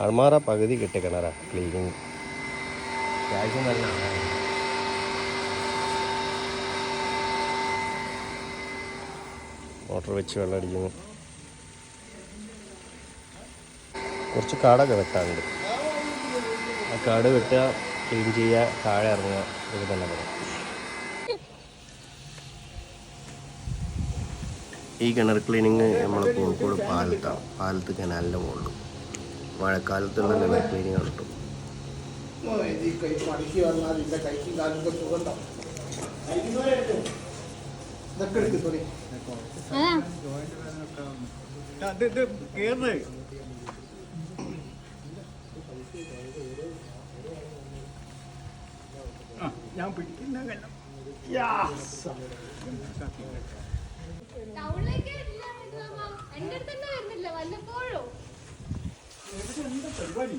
ആൾമാറ പകുതി കിട്ടിയ ക്ലീനിങ് അത്യാവശ്യം നല്ല മോട്ടർ വെച്ച് വെള്ളം അടിക്കുന്നു. കുറച്ച് കാടൊക്കെ വെട്ടാറുണ്ട് ആ കാട് വെട്ടുക ക്ലീൻ ചെയ്യുക താഴെ ഇറങ്ങുക ഇത് തന്നെ പറയാം. ഈ കിണർ ക്ലീനിങ് നമ്മൾ കോഴിക്കോട് പാലത്താണ്. പാലത്ത് കനാലിന്റെ മുകളിൽ മഴക്കാലത്തുള്ള കിണർ ക്ലീനിങ് കിട്ടും ഞാൻ പിടിക്കുന്ന. എന്റെ അടുത്ത് വരുന്നില്ല വല്ലപ്പോഴും പരിപാടി